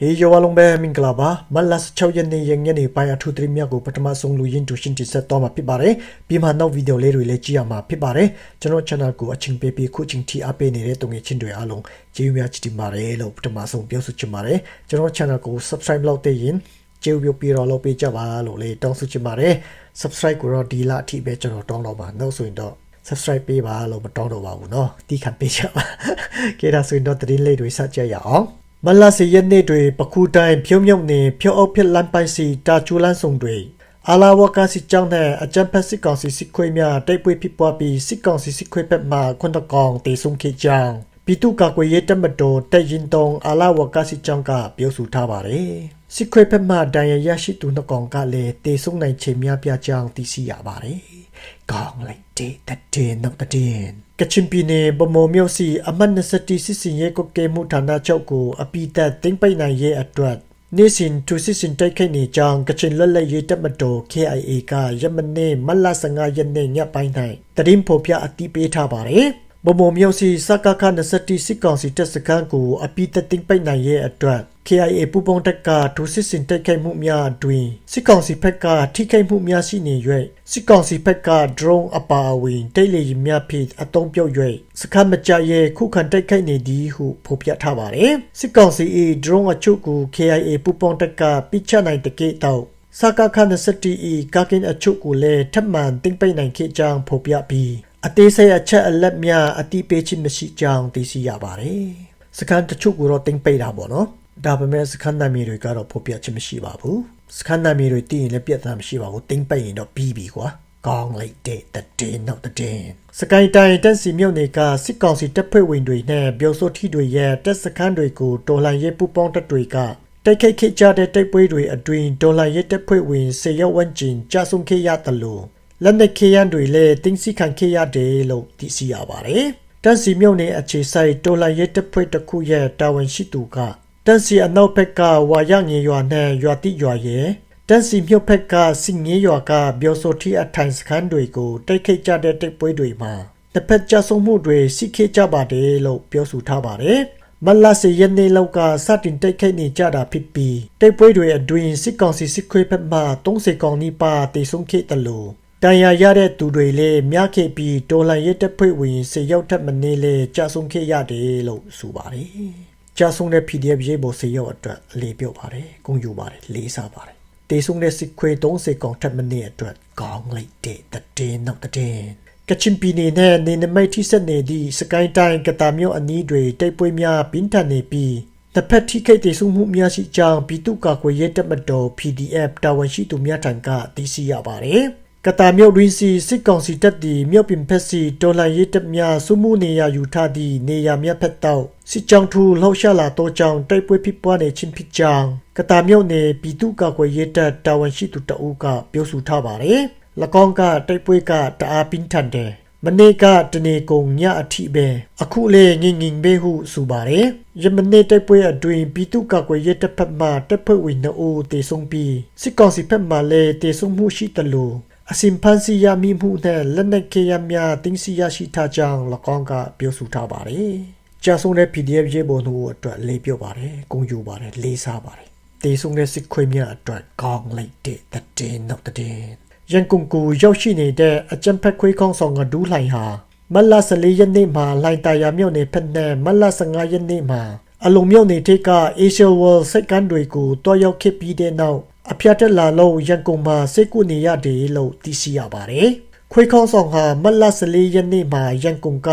ဟေးယောဝလုံးပဲမင်္ဂလာပါမလတ်6ရက်နေ့ရက်ညနေပိုင်းအထူးသတင်းများကိုပထမဆုံးလူရင်းတူရှင်းတင်ဆက်တော့မှာဖြစ်ပါတယ်ပြီးမှနောက်ဗီဒီယိုလေးတွေလည်းကြည့်ရမှာဖြစ်ပါတယ်ကျွန်တော် channel ကိုအချင်းပေးပြီးခုချင်းတီအပ်ပေးနေတဲ့တုံငယ်ချင်းတွေအားလုံးကျေးဇူးများချီးပါတယ်လို့ပထမဆုံးပြောဆိုချင်ပါတယ်ကျွန်တော် channel ကို subscribe လုပ်တဲ့ရင်ကျေးဇူးပြုပြီးတော့လုပ်ပေးကြပါလို့လည်းတောင်းဆိုချင်ပါတယ် subscribe ကိုတော့ဒီလအထိပဲကျွန်တော်တောင်းတော့ပါနောက်ဆိုရင်တော့ subscribe ပေးပါလို့မတောင်းတော့ပါဘူးเนาะတီးခံပေးကြပါကေဒါဆိုရင်တော့သတင်းလေးတွေစကြရအောင် မလစီရက်နေ့တွေပခုတိုင်းဖြုံမြုံနေဖြောအုပ်ဖြစ်လမ်းပိုင်စီတာချူလန်းဆောင်တွေအာလာဝကာစီကျောင်းနဲ့အကြံဖက်စစ်ကောင်စီစစ်ခွေးများတိုက်ပွဲဖြစ်ပွားပြီးစစ်ကောင်စီစစ်ခွေးဘက်မှခွန်းတကောင်တေဆုံးခဲ့ကြောင်းပြည်သူ့ကာကွယ်ရေးတပ်မတော်တပ်ရင်တုံအာလာဝကာစီကျောင်းကပြောဆိုထားပါတယ် စစ်ခွေးဘက်မှဒဏ်ရာရရှိသူနှစ်ကောင်ကလည်းတေဆုံးနိုင်ခြင်းများပြကြောင်းသိရှိရပါတယ်ကောင်းလိုက်တဲ့တဲ့နောက်တဲ့ကချင်ပြည်နယ်ဗမော်မြို့စီအမတ်20စစ်စင်ရဲကိုကဲမှုဌာနချုပ်ကိုအပိသက်တင်ပိတ်နိုင်ရဲ့အတွက်နေ့စဉ်သူစစ်စင်တိုက်ခိုက်နေကြောင်းကချင်လွတ်လပ်ရေးတပ်မတော် KIA ကယမနေ့မလ15ရက်နေ့ညပိုင်း၌တရင်ဖော်ပြအတိပေးထားပါတယ် ဗမော်မြို့စီစကခ20စစ်ကောင်စီတပ်စခန်းကိုအပိသက်တင်ပိတ်နိုင်ရဲ့အတွက် KIA ပူပေါင်းတပ်ကဒုစစ်စင်တိုက်ခိုက်မှုများအတွင်စစ်ကောင်စီဘက်ကထိခိုက်မှုများရှိနေ၍စစ်ကောင်စီဘက်က drone အပါအဝင်တိတ်လေယာဉ်များဖြင့်အုံပြုတ်၍စခန်းမကြရဲ့ခုခံတိုက်ခိုက်နေသည်ဟုဖော်ပြထားပါတယ်စစ်ကောင်စီ A drone အချို့ကို KIA ပူပေါင်းတပ်ကပိချနိုင်တကေတော့စကခ20 E ကာကင်အချို့ကိုလည်းထပ်မံတင်ပိတ်နိုင်ခဲ့ကြောင်းဖော်ပြပြီး အသေးစိတ်အချက်အလက်များအတိပေးခြင်းမရှိကြောင်းသိရှိရပါတယ်စကန်တချို့ကိုတော့တင်ပိတ်တာပေါ့နော်ဒါပေမဲ့စခန်းနာမည်တွေကတော့ဖော်ပြခြင်းမရှိပါဘူးစခန်းနာမည်တွေတည်ရင်လည်းပြတ်သားမရှိပါဘူးတင်ပိတ်ရင်တော့ပြီးပြီကွာကောင်းလိုက်တဲ့တဲ့နောက်တဲ့စကိုင်းတိုင်းတက်စီမြို့နယ်ကစစ်ကောင်စီတပ်ဖွဲ့ဝင်တွေနဲ့ပြောဆိုထီတွေရဲ့တပ်စခန်းတွေကိုတော်လှန်ရေးပူးပေါင်းတပ်တွေကတိုက်ခိုက်ခဲ့ကြတဲ့တိုက်ပွဲတွေအတွင်းဒေါ်လာရဲတပ်ဖွဲ့ဝင်၁၀ရောက်ဝန်းကျင်ကြာဆုံးခဲ့ရတယ်လို့ လက်နက်ခဲယမ်းတွေလည်းတင်းစီခံခဲ့ရတယ်လို့သိရှိရပါတယ်။တန်စီမြုံနယ်အခြေဆိုင်ဒေါ်လာရဲတပ်ဖွဲ့တစ်ခုရဲ့တာဝန်ရှိသူကတန်စီအနောက်ဘက်ကဝါရငင်ရွာနဲ့ရွာတိရွာရဲ့တန်စီမြို့ဘက်ကစင်ငေးရွာကပြောဆိုထီအထိုင်စခန်းတွေကိုတိုက်ခိုက်ကြတဲ့တိုက်ပွဲတွေမှာတစ်ဖက်ကြဆုံမှုတွေရှိခဲ့ကြပါတယ်လို့ပြောဆိုထားပါတယ်။မလစီယနေလောက်ကစတင်တိုက်ခိုက်နေကြတာဖြစ်ပြီးတိုက်ပွဲတွေအတွင်းစစ်ကောင်စီစစ်ခွေးဘက်မှ30ကောင်နီးပါးတေဆုံးခဲ့တယ်လို့ တန်ရာရတဲ့သူတွေလည်းများခဲ့ပြီးဒေါ်လာရဲတပ်ဖွဲ့ဝင်စေရောက်ထက်မနေလဲကြာဆုံးခဲ့ရတယ်လို့ဆိုပါတယ်။ကြာဆုံးတဲ့ PDF ရေးပေါ်စေရောက်အတွက်အလေးပြုတ်ပါတယ်။ဂုဏ်ယူပါတယ်လေးစားပါတယ်။တေဆုံးတဲ့စစ်ခွေး30ကောင်ထက်မနေအတွက်ကောင်းလိုက်တဲ့တဲ့နောက်တဲ့ကချင်ပြည်နယ်နဲ့နေနမိတ်ထိဆက်နေသည့်စကိုင်းတိုင်းကတာမြို့အနီးတွေတိုက်ပွဲများပြင်းထန်နေပြီးတစ်ဖက်ထိခိုက်ဒေဆုံးမှုများရှိကြောင်းပြည်သူ့ကာကွယ်ရေးတပ်မတော် PDF တာဝန်ရှိသူများထံကသိရှိရပါတယ်။ ကတာမြို့ရင်းစီစစ်ကောင်စီတပ်သည်မြို့ပြင်ဖက်စီတော်လှန်ရေးတပ်များစုမှုနေရာယူထားသည့်နေရာများဖက်တော့စစ်ကြောင်းထူလှောက်ရှာလာတော့ကြောင်းတိုက်ပွဲဖြစ်ပွားနေခြင်းဖြစ်ကြောင်းကတာမြို့နယ်ပြည်သူ့ကာကွယ်ရေးတပ်တာဝန်ရှိသူတအုပ်ကပြောဆိုထားပါတယ်။၎င်းကတိုက်ပွဲကတအားပြင်းထန်တယ်။မနေ့ကတနေကုန်ညအထိပဲအခုလေငင်ငင်ပဲဟုဆိုပါတယ်ယမနေ့တိုက်ပွဲအတွင်းပြည်သူ့ကာကွယ်ရေးတပ်ဖက်မှတပ်ဖွဲ့ဝင်နှုတ်တေဆုံးပြီးစစ်ကောင်စီဖက်မှလည်းတေဆုံးမှုရှိတယ်လို့ အစင်ဖန်စီရမိမှုနဲ့လက်နက်ခဲယမ်းများတင်းစီရရှိထားကြောင်း၎င်းကပြောဆိုထားပါတယ်ကြာဆုံးတဲ့ PDF ရေးပေါ်တို့အတွက်လေးပြောပါတယ်ဂုဏ်ယူပါတယ်လေးစားပါတယ်တေဆုံးတဲ့စစ်ခွေးများအတွက်ကောင်းလိုက်တဲ့တဲ့နောက်တဲ့ရန်ကုန်ကိုရောက်ရှိနေတဲ့အကြံဖက်ခွေးခေါင်းဆောင်ကဒူးလှိုင်ဟာမလ14ရက်နေ့မှာလိုင်တာယာမြို့နယ်ဖက်နဲ့မလ15ရက်နေ့မှာအလုံမြို့နယ်ထိပ်က Asia World စိတ်ကန်းတွေကိုတွားရောက်ခဲ့ပြီးတဲ့နောက် အဖျက်တက်လာလို့ရန်ကုန်မှာစိတ်ကူနေရတယ်လို့သိရှိရပါတယ်။ခွေးခေါင်းဆောင်ဟာမလ14ရက်နေ့မှာရန်ကုန်က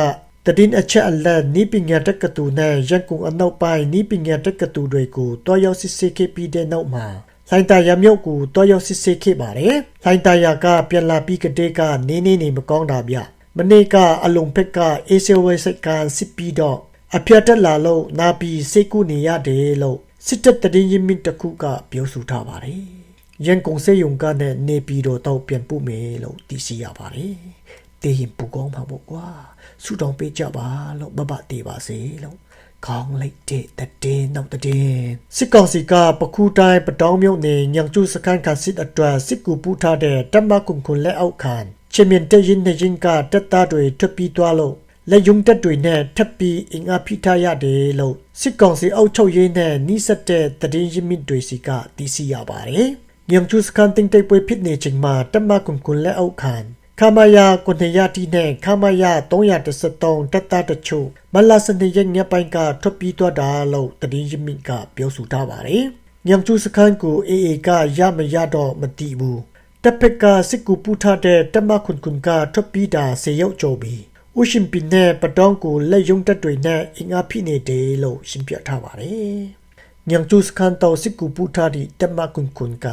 တည်င်းအချက်အလက်နီးပညာတက္ကသိုလ်နဲ့ရန်ကုန်အနောက်ပိုင်းနီးပညာတက္ကသိုလ်တွေကိုတွားရောက်စစ်ဆေးခဲ့ပြီးတဲ့နောက်မှာလိုင်တာယာမြို့ကိုတွားရောက်စစ်ဆေးခဲ့ပါတယ်။လိုင်တာယာကပြန်လာပြီးကတည်းကနေနေနေမကောင်းတာဗျ။မနေ့ကအလုံဖက်ကအေဆီဝဲစိတ်ကစစ်ပြီးတော့အဖျက်တက်လာလို့နာပြီးစိတ်ကူနေရတယ်လို့ စစ်တပ်တရင်ရင်မြင့်တစ်ခုကပြောဆိုထားပါတယ်။ရန်ကုန်စေယုံကနဲ့နေပြည်တော်တော့ပြန်ပို့မယ်လို့သိရှိရပါတယ်။တေးရင်ပူကောင်းမှာပေါ့ကွာ။ဆူတောင်းပေးကြပါလို့မဘတေးပါစေလို့ခေါင်းလိုက်တဲ့တဲ့နောက်တဲ့စစ်ကောင်စီကပခုတိုင်းပတောင်းမြုပ်နေညံကျူစခန်းခစစ်အတွက်စစ်ကူပူထားတဲ့တမကုံခွန်လက်အောက်ခံချင်းမြင့်တရင်နေရင်ကတက်သားတွေထွက်ပြီးသွားလို့ လက်ယုံတက်တွေနဲ့ထပ်ပြီးအင်အားဖိထားရတယ်လို့စစ်ကောင်စီအုပ်ချုပ်ရေးနဲ့နှိစက်တဲ့တည်င်းရင်းမြစ်တွေစီကသိရှိရပါတယ်။ညံကျူစကန်တင်တိတ်ပွဲဖြစ်နေချိန်မှာတမကွန်ကွန်လက်အောက်ခံခမယာကိုနေရတီနဲ့ခမယာ313တက်တာတချို့မလာစနေရက်ညပိုင်းကထွက်ပြေးသွားတာလို့တည်င်းရင်းမြစ်ကပြောဆိုထားပါတယ်။ညံကျူစကန်ကိုအေအေကရမရတော့မတိဘူး။တပ်ဖက်ကစစ်ကူပူထားတဲ့တမကွန်ကွန်ကထွက်ပြေးတာစေရောက်ကြပြီ။ ဥရှင်ပင်နဲ့ပတောင်းကိုလက်ယုံတက်တွေနဲ့အင်အားဖိနေတယ်လို့ရှင်းပြထားပါတယ်။ညံကျူစကန်တောစစ်ကူပူထားသည့်တမကွန်ကွန်က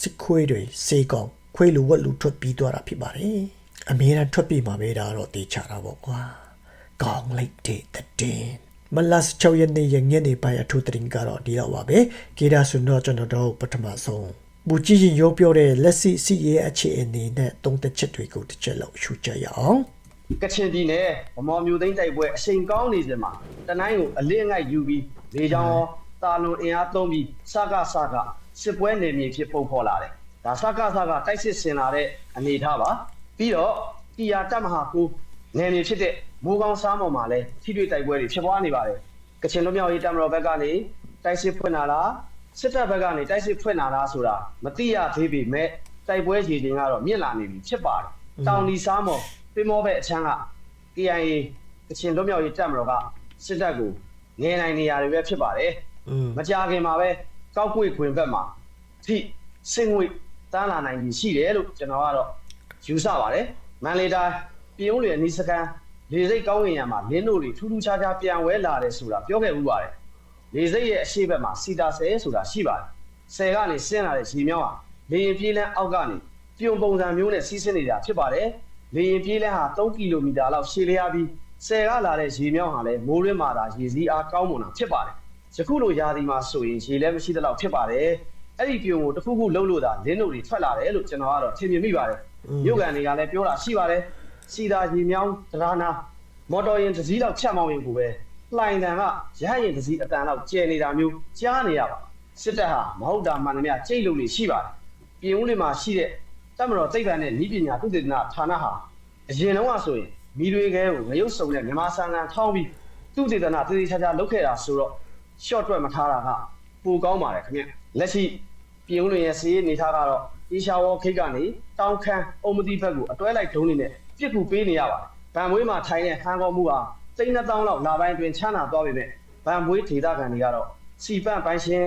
စစ်ခွေးတွေစေကောင်ခွေးလူဝက်လူထွက်ပြီးသွားတာဖြစ်ပါတယ်။အမေရန်ထွက်ပြီးမှာပဲဒါတော့တေချတာပေါ့ကွာ။ကောင်းလိုက်တဲ့တဲ့မလတ်ချောရက်နေ့ရညနေပိုင်းအထူးတင်ကတော့ဒီတော့ပါပဲ။ကေဒါဆွန်တော့ကျွန်တော်တို့ပထမဆုံးဘူကြီးရင်ရိုးပြောတဲ့လက်စီစီရဲ့အခြေအနေနဲ့တုံးတက်ချက်တွေကိုတစ်ချက်လောက်ရှုကြရအောင်။ ကချင်ပြည်နယ်ဗမော်မျိုးသိန်းတိုက်ပွဲအချိန်ကောင်းနေစဉ်မှာတနိုင်းကိုအလစ်အငိုက်ယူပြီးလေကြောင်းရောတာလွန်အင်အားသုံးပြီးစကားစကားစစ်ပွဲနယ်မြေဖြစ်ပုံဖော်လာတယ်။ဒါစကားစကားတိုက်စစ်ဆင်လာတဲ့အနေထားပါ။ပြီးတော့တီယာတပ်မဟာကိုနယ်မြေဖြစ်တဲ့မိုးကောင်းစားမော်မှာလည်းထိတွေ့တိုက်ပွဲတွေဖြစ်ပွားနေပါတယ်။ကချင်လူမျိုးရေးတပ်မတော်ဘက်ကနေတိုက်စစ်ဖွင့်လာလားစစ်တပ်ဘက်ကနေတိုက်စစ်ဖွင့်လာလားဆိုတာမသိရသေးပေမဲ့တိုက်ပွဲရေချိန်ကတော့မြင့်လာနေပြီဖြစ်ပါတယ်။တောင်ဒီစားမော် ပင်မောဘက်အချမ်းက KIA ကချင်လွတ်မြောက်ရေးတပ်မတော်ကစစ်တပ်ကိုငယ်နိုင်နေရာတွေပဲဖြစ်ပါတယ်อืมမကြာခင်မှာပဲကောက်ကွေခွင်ဘက်မှာအထိစင်ငွေတန်းလာနိုင်ပြီရှိတယ်လို့ကျွန်တော်ကတော့ယူဆပါတယ်မန်လေးတိုင်းပြည်ုံးလျင်နီးစကန်လေစိတ်ကောင်းကင်ရံမှာလင်းတို့တွေထူးထူးခြားခြားပြန်ဝဲလာတယ်ဆိုတာပြောခဲ့ဦးပါတယ်လေစိတ်ရဲ့အရှိဘက်မှာစီတာဆဲဆိုတာရှိပါတယ်ဆယ်ကနေဆင်းလာတဲ့ရေမြောင်းဟာလေရင်ပြေးလန်းအောက်ကနေပြုံပုံစံမျိုးနဲ့စီးဆင်းနေတာဖြစ်ပါတယ် လေရင်ပြေးလန်းဟာ3ကီလိုမီတာလောက်ရှည်လျားပြီးဆယ်ကလာတဲ့ရေမြောင်းဟာလည်းမိုးရင်းမာတာရေစည်းအားကောင်းမွန်တာဖြစ်ပါတယ်။ယခုလိုရာသီမှာဆိုရင်ရေလည်းမရှိသလောက်ဖြစ်ပါတယ်။အဲ့ဒီပြုံကိုတစ်ခုခုလှုပ်လို့သာလင်းတို့တွေထွက်လာတယ်လို့ကျွန်တော်ကတော့ထင်မြင်မိပါတယ်။မြို့ကန်တွေကလည်းပြောတာရှိပါတယ်။စီတာရေမြောင်းဒရာနာမော်တော်ယာဉ်တစ်စီးလောက်ဖြတ်မောင်းရင်ကိုပဲလှိုင်တန်ကရဟရင်တစ်စီးအတန်လောက်ကျဲနေတာမျိုးကြားနေရပါစစ်တပ်ဟာမဟုတ်တာမှန်သမျှကြိတ်လို့နေရှိပါတယ်။ပြည်ဦးလေးမှာရှိတဲ့ တပ်မတော်သိပ္ပံနဲ့ဤပညာသုတေသနဌာနဟာအရင်တော့ကဆိုရင်မိတွေခဲကိုငရုတ်စုံနဲ့မြန်မာဆန်ကန်ထောင်းပြီးသူ့စေတနာတည်တည်ချာချာလုပ်ခဲ့တာဆိုတော့ short တွက်မထားတာကပိုကောင်းပါတယ်ခင်ဗျလက်ရှိပြည်ဦးလွင်ရဲ့စီးရေးနေထားကတော့အီရှာဝေါခိတ်ကနေတောင်ခမ်းအုံမတိဘက်ကိုအတွဲလိုက်ဒုံးနေနဲ့ပြစ်ကူပေးနေရပါတယ်ဗန်မွေးမှာထိုင်တဲ့ဟန်ကောမှုဟာစိတ်နှတောင်းလောက်လာပိုင်းတွင်ချမ်းသာသွားပေမဲ့ဗန်မွေးဒေသခံတွေကတော့စီပန့်ပိုင်ရှင်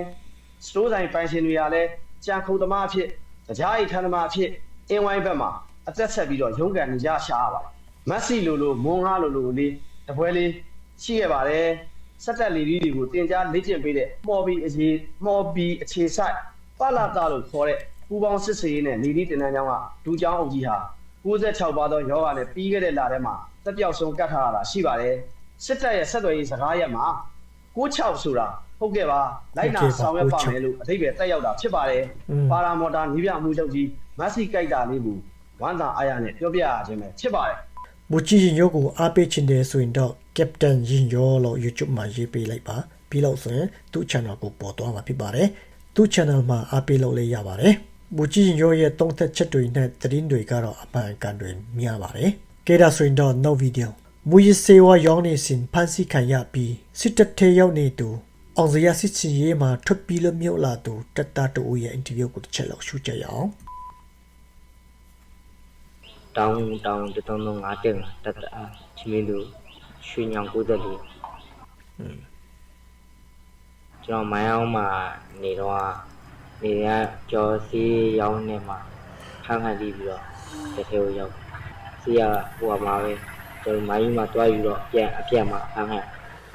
စတိုးဆိုင်ပိုင်ရှင်တွေကလည်းကြံခုံသမားအဖြစ် တရားအိတ်ထမ်းသမားအဖြစ်အင်းဝိုင်းဘက်မှာအသက်ဆက်ပြီးတော့ရုန်းကန်နေကြရှားပါတယ်မက်ဆီလိုလိုမွန်ဟာလိုလိုလေးတပွဲလေးရှိခဲ့ပါတယ်စက်တက်လီတွေကိုတင် जा လေ့ကျင့်ပေးတဲ့မော်ဘီအခြေမော်ဘီအခြေဆိုင်ပလာတာလို့ခေါ်တဲ့ပူပေါင်းစစ်စေးနဲ့နေဒီတင်တန်းကျောင်းကဒူကျောင်းအုပ်ကြီးဟာ96ပါသောယောဂနဲ့ပြီးခဲ့တဲ့လထဲမှာတက်ပြောက်ဆုံးကတ်ထားရတာရှိပါတယ်စစ်တပ်ရဲ့ဆက်သွယ်ရေးစကားရက်မှာ96ဆိုတာ ဟုတ်ကဲ့ပါလိုက်နာဆောင်ရွက်ပါမယ်လို့အထိပ္ပယ်တက်ရောက်တာဖြစ်ပါတယ်ပါရာမော်တာနီးပြမှုချုပ်ကြီးမက်ဆီကြိုက်တာလေးကိုဝမ်းသာအားရနဲ့ပြောပြရခြင်းပဲဖြစ်ပါတယ်မူကြီးရင်ရိုးကိုအားပေးချင်တယ်ဆိုရင်တော့ Captain ရင်ရိုးလို့ YouTube မှာရေးပေးလိုက်ပါပြီးလို့ဆိုရင်သူ့ channel ကိုပေါ်သွားမှာဖြစ်ပါတယ်သူ့ channel မှာအားပေးလို့လည်းရပါတယ်မူကြီးရင်ရိုးရဲ့တုံးသက်ချက်တွေနဲ့သတင်းတွေကတော့အမှန်အကန်တွေများပါတယ်ကဲဒါဆိုရင်တော့ no video မူရစေဝါရောင်းနေစဉ်ဖန်စီခံရပြီးစစ်တပ်ထဲရောက်နေသူ အောင်စရာစစ်ချီရေးမှာထွက်ပြီးလို့မြုပ်လာသူတက်တာတူရဲ့ interview ကိုတစ်ချက်လောက်ရှုကြရအောင်တောင်းတောင်းတတုံးလုံးငါတက်လာတတ်တာချင်းမင်းတို့ရွှေညောင်94ကျွန်တော်မိုင်းအောင်မှာနေတော့နေရကြော်စီရောင်းနေမှာဖမ်းခံပြီးပြီးတော့တစ်ထဲကိုရောက်စီရဟိုမှာပဲကျွန်တော်မိုင်းမှာတွားယူတော့ပြန်အပြတ်မှာဖမ်းခံ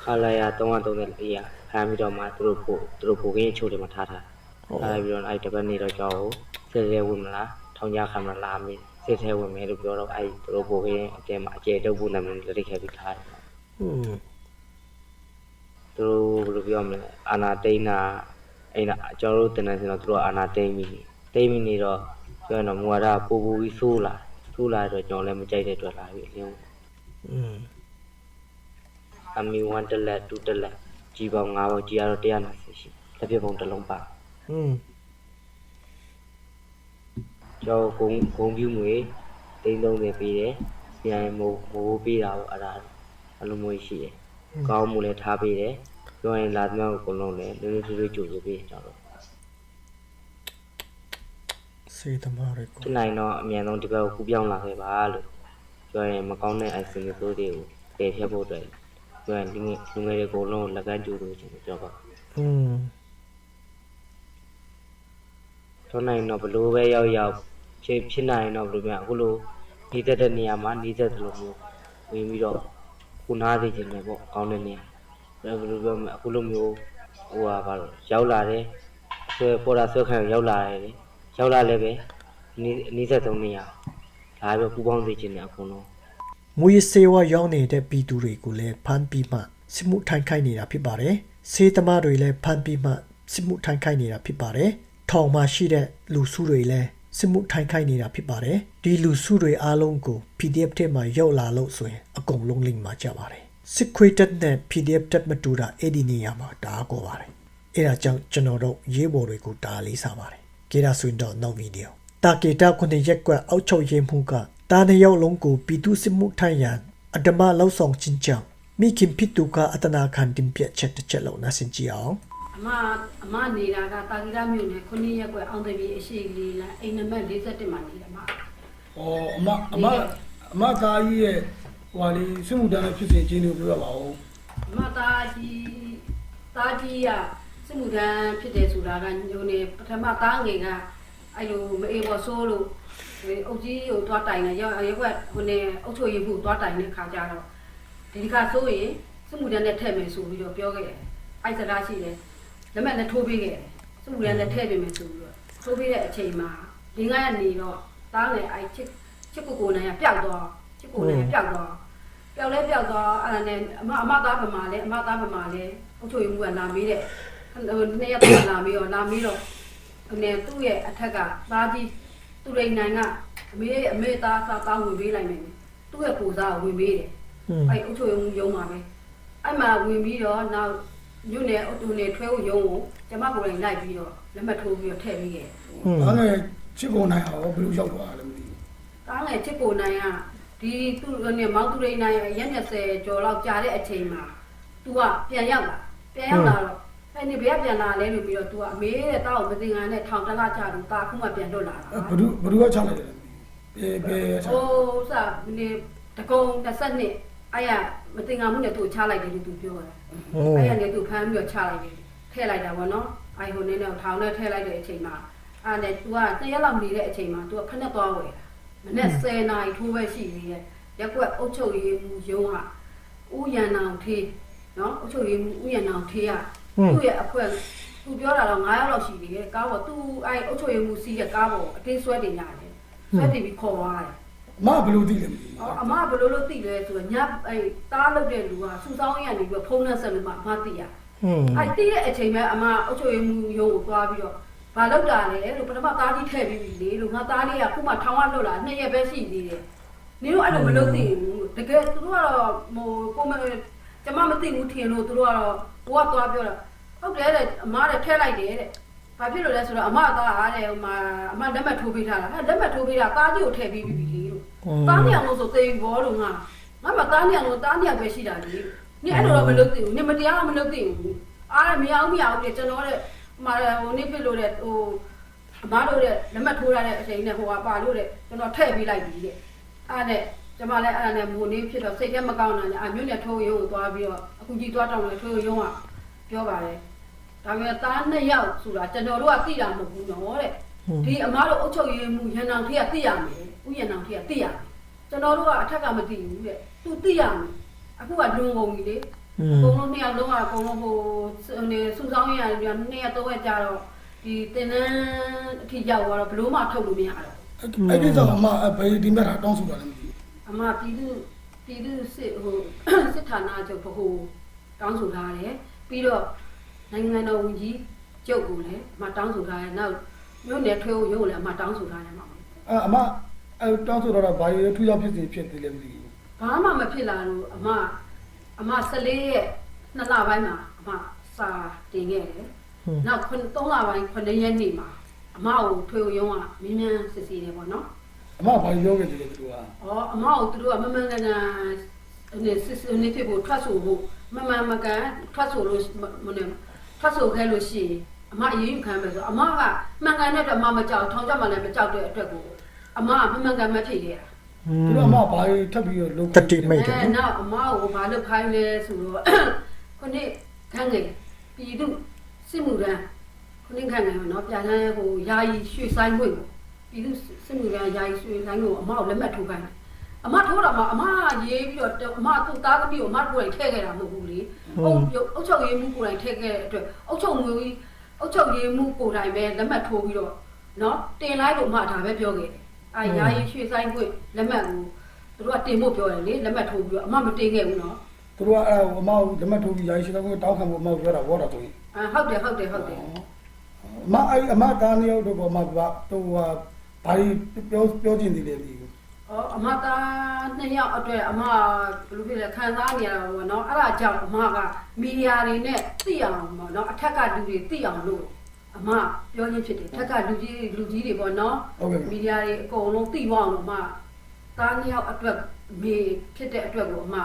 ခလာရ334ရ ဖမ်းပြီးတော့မှသူတို့ကိုသူတို့ကိုခင်းအချို့တွေမှာထားထားထားပြီးတော့အဲ့တပတ်နေတော့ကြောက်ကိုဆဲဆဲဝင်မလားထောင်ကြခံမလားမင်းဆဲဆဲဝင်မယ်လို့ပြောတော့အဲ့သူတို့ကိုခင်းအပြင်မှာအကျဲတုပ်ဖို့နာမည်လက်ထက်ခဲ့ပြီးထားတယ်ဟုတ်သူတို့ဘယ်လိုပြောမလဲအာနာတိန်နာအဲ့ဒါကျွန်တော်တို့တင်နေစင်တော့သူတို့အာနာတိန်ပြီးတိန်ပြီးနေတော့ပြောရင်တော့မူဝါဒပူပူပြီးဆိုးလာဆိုးလာတော့ကျွန်တော်လည်းမကြိုက်တဲ့အတွက်လာပြီအလင်းอืมအမီ1တလက်2တလက် ကြီးပေါင်း5ပေါင်းကြီးရတော့120ရှိလက်ပြပုံတစ်လုံးပါอืมကျွန်တော်ဂုံဂုံပြူငွေတိန်30ပေးတယ်ပြန်မိုးမိုးပေးတာပေါ့အဲ့ဒါအဲ့လိုမျိုးရှိတယ်ကောင်းမှုလည်းထားပေးတယ်ပြောရင်လာသမျှကိုအကုန်လုံးလည်းလွယ်လွယ်ထွေးထွေးကြိုဆိုပေးကျွန်တော်တို့စေတမားတွေကိုဖြစ်နိုင်တော့အမြန်ဆုံးဒီဘက်ကိုကူပြောင်းလာခဲ့ပါလို့ပြောရင်မကောင်းတဲ့ IC မျိုးတွေကိုပယ်ဖြတ်ဖို့အတွက် ပြောရင်လူငယ်လူငယ်တွေအကုန်လုံးကိုလက်ကမ်းကြိုဆိုချင်တယ်ပြောပါอืมထွန်းနိုင်တော့ဘလို့ပဲရောက်ရောက်ဖြစ်ဖြစ်နိုင်တော့ဘလို့များအခုလိုနေသက်တဲ့နေရာမှာနေသက်တယ်လို့မျိုးဝင်ပြီးတော့ခုနာသေးခြင်းပဲပေါ့ကောင်းတဲ့နေရာဘယ်လိုပြောမလဲအခုလိုမျိုးဟိုဟာဘာလို့ရောက်လာတယ်ဆွဲပေါ်တာဆွဲခံရောက်လာတယ်လေရောက်လာလည်းပဲနေနေသက်သုံးနေရာဒါပဲပူပေါင်းစေခြင်းနဲ့အကုန်လုံး မူရစေဝါရောင်းနေတဲ့ပြည်သူတွေကိုလည်းဖမ်းပြီးမှစစ်မှုထိုင်ခိုင်းနေတာဖြစ်ပါတယ်စေတမားတွေလည်းဖမ်းပြီးမှစစ်မှုထိုင်ခိုင်းနေတာဖြစ်ပါတယ်ထောင်မှာရှိတဲ့လူစုတွေလည်းစစ်မှုထိုင်ခိုင်းနေတာဖြစ်ပါတယ်ဒီလူစုတွေအားလုံးကို PDF ထဲမှာရောက်လာလို့ဆိုရင်အကုန်လုံးလိမ့်မှာကြပါတယ်စစ်ခွေးတက်နဲ့ PDF တက်မတူတာအဲ့ဒီနေရာမှာဒါကောပါတယ်အဲ့ဒါကြောင့်ကျွန်တော်တို့ရေးပေါ်တွေကိုဒါလေးစားပါတယ်ကြည့်ရဆိုရင်တော့နောက်ဗီဒီယိုတာကေတာခုနှစ်ရက်ကွက်အောက်ချုပ်ရေးမှုက တားနှစ်ယောက်လုံးကိုပြည်သူစစ်မှုထိုင်ရန်အဓမ္မလောက်ဆောင်ခြင်းကြောင့်မိခင်ဖြစ်သူကအတနာခံတင်ပြချက်တစ်ချက်လုံးနားဆင်ကြည့်အောင်အမအမနေတာကတာဂီရမြို့နယ်ခုနှစ်ရက်ကွယ်အောင်တပီအရှိလေးလားအိမ်နံပါတ်47မှာနေတယ်မ။ဩအမအမအမသားကြီးရဲ့ဟိုဟာလေးစစ်မှုတန်းတဲ့ဖြစ်စဉ်ချင်းတွေကိုပြောပြပါဦးအမသားကြီးသားကြီးကစစ်မှုထမ်းဖြစ်တယ်ဆိုတာကညိုနေပထမသားငယ်ကအဲ့လိုမအေးဘော်ဆိုးလို့ ဒီအုတ်ကြီးကိုသွားတိုင်တယ်ရောက်ရက်ကွက်ဟိုနေအုတ်ချိုရည်မှုသွားတိုင်တဲ့ခါကျတော့ဒီဒီကဆိုရင်စစ်မှုထမ်းနဲ့ထည့်မယ်ဆိုပြီးတော့ပြောခဲ့တယ်အဲ့စကားရှိတယ်လက်မှတ်နဲ့ထိုးပေးခဲ့တယ်စစ်မှုထမ်းနဲ့ထည့်ပေးမယ်ဆိုပြီးတော့ထိုးပေးတဲ့အချိန်မှာဒီငါရနေတော့သားငယ်အဲ့ချစ်ချစ်ကိုကိုနိုင်ကပျောက်သွားချစ်ကိုနိုင်ကပျောက်သွားပျောက်လဲပျောက်သွားအဲ့ဒါနဲ့အမအမသားဗမာလဲအမသားဗမာလဲအုတ်ချုပ်ရမှုကလာမေးတဲ့ဟိုနှစ်ရက်တော့လာမေးတော့လာမေးတော့အမေသူ့ရဲ့အထက်ကသားကြီး သူရိန်နိုင်ကအမေအမေသားစားစားဝင်ပေးလိုက်မယ်သူ့ရဲ့ကိုစားဝင်ပေးတယ်အဲ့အုတ်ချုပ်ရုံရုံပါပဲအဲ့မှာဝင်ပြီးတော့နောက်ညနယ်အုတ်တူနယ်ထွဲကိုရုံကိုကျမကိုယ်တိုင်လိုက်ပြီးတော့လက်မထိုးပြီးတော့ထည့်ပြီးရဲ့ဒါနဲ့ချစ်ကိုနိုင်အောင်ဘယ်လိုရောက်သွားလဲမသိဘူးကားငယ်ချစ်ကိုနိုင်ကဒီသူ့နဲ့မောင်သူရိန်နိုင်ရက်20ကျော်လောက်ကြာတဲ့အချိန်မှာ तू ကပြန်ရောက်လာပြန်ရောက်လာတော့ အဲ့ဒီဘယ်ကပြန်လာလဲလို့ပြီးတော့ तू ကအမေတဲ့တောက်ကိုမတင်ငါနဲ့ထောင်တလားကြာလို့တာခုမှပြန်လွတ်လာတာ ။အဲ့ဘယ်သူဘယ်သူကချလိုက်တယ်လဲမသိဘူး။ဘယ်ဘယ်ချ ဟိုစနေတကုံ20နှစ်အဲ့ရမတင်ငါမှုနဲ့သူ့ချလိုက်တယ်လို့ तू ပြောတယ် โอ้ အဲ့ရနေ तू ဖမ်းပြီးတော့ချလိုက်တယ်ထည့်လိုက်တာဗောနော်အဲ့ဟိုနေနဲ့ထောင်နဲ့ထည့်လိုက်တဲ့အချိန်မှာအဲ့နဲ့ तू ကတရက်လောက်နေတဲ့အချိန်မှာ तू ကဖက်နဲ့သွားဝယ်တာမနေ့10နာရီထိုးပဲရှိသေးတယ်ရက်ကွက်အုတ်ချုပ်ရေးမူရုံးကဥယျာဏအောင်ထေးနော်အုတ်ချုပ်ရေးမူဥယျာဏအောင်ထေးက သူ့ရဲ့အခွက်သူပြောတာတော့9ယောက်လောက်ရှိသေးတယ်ကားပေါ်သူအဲအုတ်ချုပ်ရမှုစီးရဲ့ကားပေါ်အတင်းဆွဲတင်ရတယ်ဆွဲတင်ပြီးခေါ်သွားတယ်။အမဘယ်လိုသိလဲမသိဘူးအော်အမဘယ်လိုလုပ်သိလဲဆိုတော့ညအဲတားလုပ်တဲ့လူကစူဆောင်းရနေပြီးဖုန်းနဲ့ဆက်လို့မှအမသိရอืมအဲသိတဲ့အချိန်ပဲအမအုတ်ချုပ်ရမှုရုံးကိုသွားပြီးတော့ဘာလုပ်တာလဲလို့ပထမသားကြီးထည့်ပြီးပြီလေလို့ငါသားလေးကခုမှထောင်ကလွတ်လာနှစ်ရက်ပဲရှိသေးတယ်နင်တို့အဲ့လိုမလုပ်သိဘူးတကယ်သူတို့ကတော့ဟိုကိုမကျမမသိဘူးထင်လို့သူတို့ကတော့ ကိုကသွားပြောတာဟုတ်တယ်တဲ့အမားတဲ့ထဲလိုက်တယ်တဲ့။ဘာဖြစ်လို့လဲဆိုတော့အမသားအားတဲ့ဟိုမှာအမလက်မှတ်ထိုးပေးထားတာ။အဲလက်မှတ်ထိုးပေးတာကားကြီးကိုထည့်ပြီးပြီလေလို့။ကားညံလို့ဆိုသေဘောလို့ငါငါမသားညံလို့သားညံပဲရှိတာလေ။နင်အဲ့လိုတော့မလုပ်သေးဘူး။နင်မတရားမလုပ်သေးဘူး။အားရမရအောင်မရအောင်တဲ့ကျွန်တော်တဲ့ဟိုမှာဟိုနေဖြစ်လို့တဲ့ဟိုအမတို့တဲ့လက်မှတ်ထိုးရတဲ့အချိန်နဲ့ဟိုကပါလို့တဲ့ကျွန်တော်ထည့်ပေးလိုက်ပြီတဲ့။အားတဲ့ ကျမလည်းအဲ့ဒါနဲ့မိုးနေဖြစ်တော့စိတ်ထဲမကောင်းတာနဲ့အမြို့နယ်ထိုးရုံကိုသွားပြီးတော့အခုကြီးသွားတောင်းတယ်ထိုးရုံကပြောပါတယ်ဒါပေမဲ့သားနှစ်ယောက်ဆိုတာကျွန်တော်တို့ကသိတာမဟုတ်ဘူးနော်တဲ့ဒီအမားတို့အုတ်ချုပ်ရေးမှုရန်အောင်ထေးကသိရမယ်ဥယျာဉ်အောင်ထေးကသိရမယ်ကျွန်တော်တို့ကအထက်ကမသိဘူးတဲ့သူသိရမယ်အခုကလွန်ကုန်ပြီလေอืအมကုန်လုံးနှစ်ယောက်လုံးကအကုန်လုံးဟိုနေစုဆောင်းရရတယ်နှစ်ရက်သုံးရက်ကြာတော့ဒီတင်တန်းအထိရောက်သွားတော့ဘလို့မှထုတ်လို့မရတော့။အဲ့ဒီတော့အမဘယ်ဒီမဲ့တာတောင်းဆိုတာလဲ မသိဘူးအမပြည်သူပြည်သူစစ်ဟိုစစ်ဌာနချုပ်ဘဟုတောင်းဆိုထားတယ်ပြီးတော့နိုင်ငံတော်ဝန်ကြီးကျုပ်ကိုလည်းအမတောင်းဆိုထားတယ်နောက်မြို့နယ်ထွေးကိုရုံးကိုလည်းအမတောင်းဆိုထားတယ်မှာ။အဲ့အမအဲ့တောင်းဆိုတော့ဘာရထူးခြားဖြစ်စဉ်ဖြစ်တယ်လဲမသိဘူးဘာမှမဖြစ်လာလို့အမအမ14ရက်နှစ်လပိုင်းမှာအမစာတင်ခဲ့တယ်နောက်9 3လပိုင်း9ရက်နေ့မှာအမကိုထွေးကိုရုံးကမင်းမြန်စစ်စီတယ်ပေါ့နော်။ အမဘာပြောခဲ့တယ်လဲသူက။အော်အမကိုသူတို့ကမမှန်ကန်ကန်တနေစစ်စစ်နေဖြစ်ဖို့ထွက်ဆိုဖို့မမှန်မကန်ထွက်ဆိုလို့မနေထွက်ဆိုခဲ့လို့ရှိရင်အမအရေးယူခံမယ်ဆိုအမကမှန်ကန်တဲ့အတွက်အမမကြောက်ထောင်ကြမှာလည်းမကြောက်တဲ့အတွက်ကိုအမကမမှန်ကန်မဖြစ်ရတာသူတို့အမဘာကြီးထပ်ပြီးတော့လုပ်တတိမိတ်တယ်အဲနော်နောက်အမကိုမလုပ်ခိုင်းလဲဆိုတော့ခုနှစ်ခန်းငယ်ပြည်သူစစ်မှုရန်ခုနှစ်ခန်းငယ်နော်ပြန်လဲဟိုယာယီရွှေဆိုင်ခွင့်ကို ပြည်သူစစ်မှုရန်ယာယီရွှေဆိုင်ကိုအမကိုလက်မှတ်ထိုးခိုင်းတယ်အမထိုးတာမှအမရေးပြီးတော့အမသူ့သားသမီးကိုအမကိုယ်တိုင်ထည့်ခဲ့တာမဟုတ်ဘူးလေအုပ်အုပ်ချုပ်ရေးမှုကိုယ်တိုင်ထည့်ခဲ့တဲ့အတွက်အုပ်ချုပ်မှုအုပ်ချုပ်ရေးမှုကိုယ်တိုင်ပဲလက်မှတ်ထိုးပြီးတော့နော်တင်လိုက်လို့အမဒါပဲပြောခဲ့တယ်အဲယာယီရွှေဆိုင်ခွင့်လက်မှတ်ကိုသူတို့ကတင်ဖို့ပြောတယ်လေလက်မှတ်ထိုးပြီးတော့အမမတင်ခဲ့ဘူးနော်သူတို့ကအဲ့ဒါကိုအမကိုလက်မှတ်ထိုးပြီးရိုင်းရှိတော့တောင်းခံဖို့အမကိုပြောတာဘောတာသူကြီးအဲဟုတ်တယ်ဟုတ်တယ်ဟုတ်တယ်အမအဲ့အမကားမျိုးတို့ကအမကသူက ဘာကြီးပြောပြောချင်သေးတယ်ဒီကိုဩအမသားနှစ်ယောက်အတွက်အမဘယ်လိုဖြစ်လဲခံစားနေရတာပေါ့နော်အဲ့ဒါကြောင့်အမကမီဒီယာတွေနဲ့သိအောင်ပေါ့နော်အထက်ကလူတွေသိအောင်လို့အမပြောချင်းဖြစ်တယ်ထက်ကလူကြီးလူကြီးတွေပေါ့နော်ဟုတ်ကဲ့မီဒီယာတွေအကုန်လုံးသိသွားအောင်လို့အမသားနှစ်ယောက်အတွက်မေဖြစ်တဲ့အတွက်ကိုအမ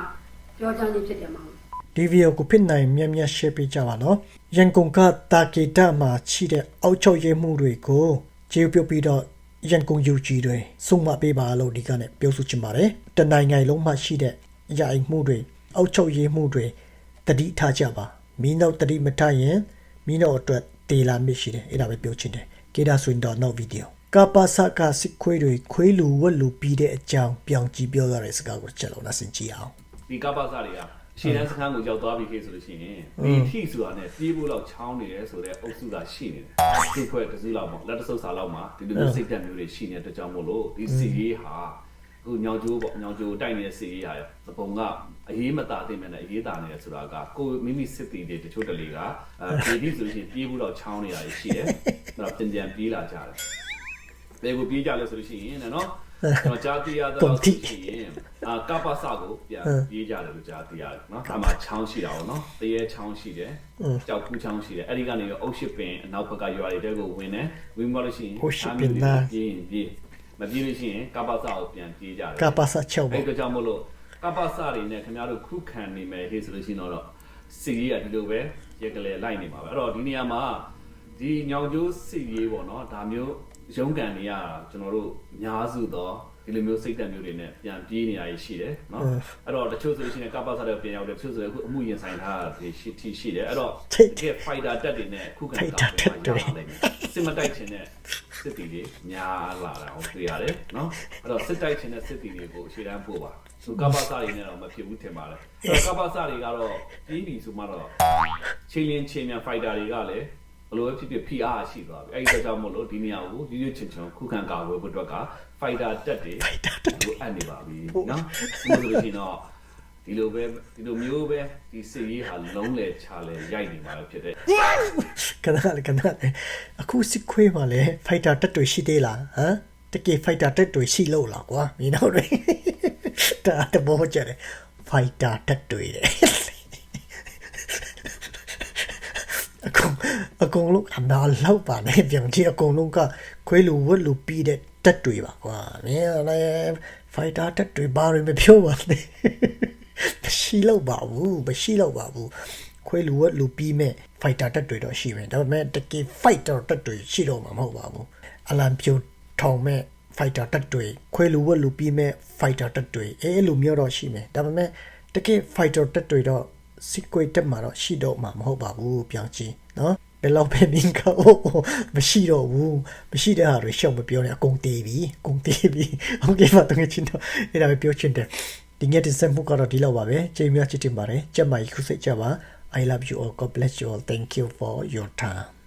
ပြောချင်ချင်းဖြစ်တယ်မဟုတ်ဒီဗီဒီယိုကိုဖြစ်နိုင်မြတ်မြတ် share ပေးကြပါနော်ရန်ကုန်ကတာကေတမှာရှိတဲ့အောက်ချုပ်ရေးမှုတွေကိုကျေးပြုတ်ပြီးတော့ ရန်ကုန်ယူကြီးတွေစုံမပေးပါလို့ဒီကနေ့ပြောဆိုချင်ပါတယ်တနိုင်ငံလုံးမှာရှိတဲ့ရိုင်မှုတွေအောက်ချုပ်ရေးမှုတွေတတိထားကြပါမင်းတို့တတိမထားရင်မင်းတို့အတွက်တေလာမစ်ရှိတယ်အဲ့ဒါပဲပြောချင်တယ်ကေဒါဆွင်တော့နောက်ဗီဒီယိုကပါစကစစ်ခွေးတွေခွေးလူဝက်လူပြီးတဲ့အကြောင်းပြောင်းကြည့်ပြောရတဲ့စကားကိုချက်လုံးနားဆင်ကြည့်အောင်ဒီကပ္ပစတွေက ရှေ့တန်းစခန်းကိုရောက်သွားပြီခေဆိုလို့ရှိရင်ဒီထိဆိုတာနဲ့ပြေးဖို့လောက်ချောင်းနေတယ်ဆိုတော့အုပ်စုကရှိနေတယ်။သူ့ဖွဲ့တစ်စုလောက်ပေါ့လက်တဆုပ်စာလောက်မှာဒီလိုမျိုးစိတ်တက်မျိုးတွေရှိနေတဲ့အတွက်ကြောင့်မို့လို့ဒီစီရေးဟာအခုညောင်ကျိုးပေါ့ညောင်ကျိုးတိုက်နေတဲ့စီရေးဟာသပုံကအရေးမတာသိမဲ့နဲ့အရေးတာနေတယ်ဆိုတာကကိုမိမိစစ်တီတွေတချို့တလေကအဲပြေးပြီဆိုလို့ရှိရင်ပြေးဖို့လောက်ချောင်းနေတာရှိတယ်။အဲ့တော့ပြန်ပြန်ပြေးလာကြတယ်။ဘယ်ကိုပြေးကြလဲဆိုလို့ရှိရင်နော် ကျွန်တော်ကြားသိရတဲ့လို့ရှိရင်အာကပ္ပစကိုပြန်ပြေးကြတယ်လို့ကြားသိရတယ်နော်။အမှချောင်းရှိတာပေါ့နော်။တရေချောင်းရှိတယ်။ကြောက်ကူးချောင်းရှိတယ်။အဲ့ဒီကနေအုတ်ရှိပင်အနောက်ဘက်ကရွာတွေတဲကိုဝင်တယ်။ဝင်သွားလို့ရှိရင်အုတ်ရှိပင်နာပြေးရင်ပြေးမပြေးလို့ရှိရင်ကပ္ပစကိုပြန်ပြေးကြတယ်။ကပါစချုပ်အဲ့ပေါ့ဒါကြောင့်မို့လို့ကပ္ပစတွေနဲ့ခင်ဗျားတို့ခုခံနေမယ်ဟေ့ဆိုလို့ရှိရင်တော့စီရေးကဒီလိုပဲရက်ကလေးလိုက်နေမှာပဲအဲ့တော့ဒီနေရာမှာဒီညောင်ကျိုးစီရေးပေါ့နော်ဒါမျိုး ရုံးကန်နေရတာကျွန်တော်တို့အများစုတော့ဒီလိုမျိုးစိတ်တက်မျိုးတွေနဲ့ပြန်ပြေးနေရရှိတယ်နော်အဲ့တော့တချို့ဆိုလို့ရှိရင်ကပ္ပစတွေပြန်ရောက်တယ်တချို့ဆိုရင်အခုအမှုရင်ဆိုင်ထားတာတွေရှိထိရှိတယ်အဲ့တော့တကယ် fighter တက်တွေနဲ့ခုခံတာစစ်မတိုက်ခြင်းနဲ့စစ်တီတွေများလာတာကိုတွေ့ရတယ်နော်အဲ့တော့စစ်တိုက်ခြင်းနဲ့စစ်တီတွေကိုရှေ့တန်းပို့ပါသူကပ္ပစတွေနဲ့တော့မဖြစ်ဘူးထင်ပါတယ်အဲ့တော့ကပ္ပစတွေကတော့ပြီးပြီဆိုမှတော့ချင်းရင်ချင်းမြန် fighter တွေကလည်း ဘလို့ဖြစ်ဖြစ် PR ရှိသွားပြီအဲ့ဒီကြောင့်မို့လို့ဒီနေရာကိုရွရွချင်ချင်ခုခံကာကွယ်ဖို့အတွက်က fighter တက်တွေလိုအပ်နေပါပြီနော်ဒီလိုဆိုရင်တော့ဒီလိုပဲဒီလိုမျိုးပဲဒီစစ်ရေးဟာလုံးလေချလေရိုက်နေမှာဖြစ်တဲ့ကနလေကနလေအခုစစ်ခွေးမှာလေဖိုက်တာတက်တွေရှိသေးလားဟမ်တကယ်ဖိုက်တာတက်တွေရှိလို့လားကွာမင်းတို့တွေတာတဘောကြတယ်ဖိုက်တာတက်တွေတဲ့အကုန် အကုန်လုံးအနာလောက်ပါနဲ့ပြန်ကြည့်အကုန်လုံးကခွေးလူဝက်လူပြီးတဲ့တက်တွေပါကွာမင်းလည်းဖိုက်တာတက်တွေဘာတွေမပြောပါနဲ့မရှိတော့ပါဘူးမရှိတော့ပါဘူးခွေးလူဝက်လူပြီးမဲ့ဖိုက်တာတက်တွေတော့ရှိမယ်ဒါပေမဲ့တကယ် fighter တက်တွေရှိတော့မှာမဟုတ်ပါဘူးအလံပြိုထောင်မဲ့ fighter တက်တွေခွေးလူဝက်လူပြီးမဲ့ fighter တက်တွေအဲလိုမျိုးတော့ရှိမယ်ဒါပေမဲ့တကယ် fighter တက်တွေတော့စစ်ကွေတက်မှာတော့ရှိတော့မှာမဟုတ်ပါဘူးပြောင်းကြည့်နော် ဒီလောက်ပဲမြင်ကောမရှိတော့ဘူးမရှိတဲ့ဟာတွေရှောက်မပြောနဲ့အကုန်တေးပြီအကုန်တေးပြီဟုတ်ကဲ့ပါတကယ်ချင်းတော့အဲ့ဒါပဲပြောချင်တယ်ဒီနေ့တင်ဆက်မှုကတော့ဒီလောက်ပါပဲချိန်များချစ်တင်ပါတယ်ကြက်မိုက်ခုစိတ်ကြပါ I love you all God bless you all thank you for your time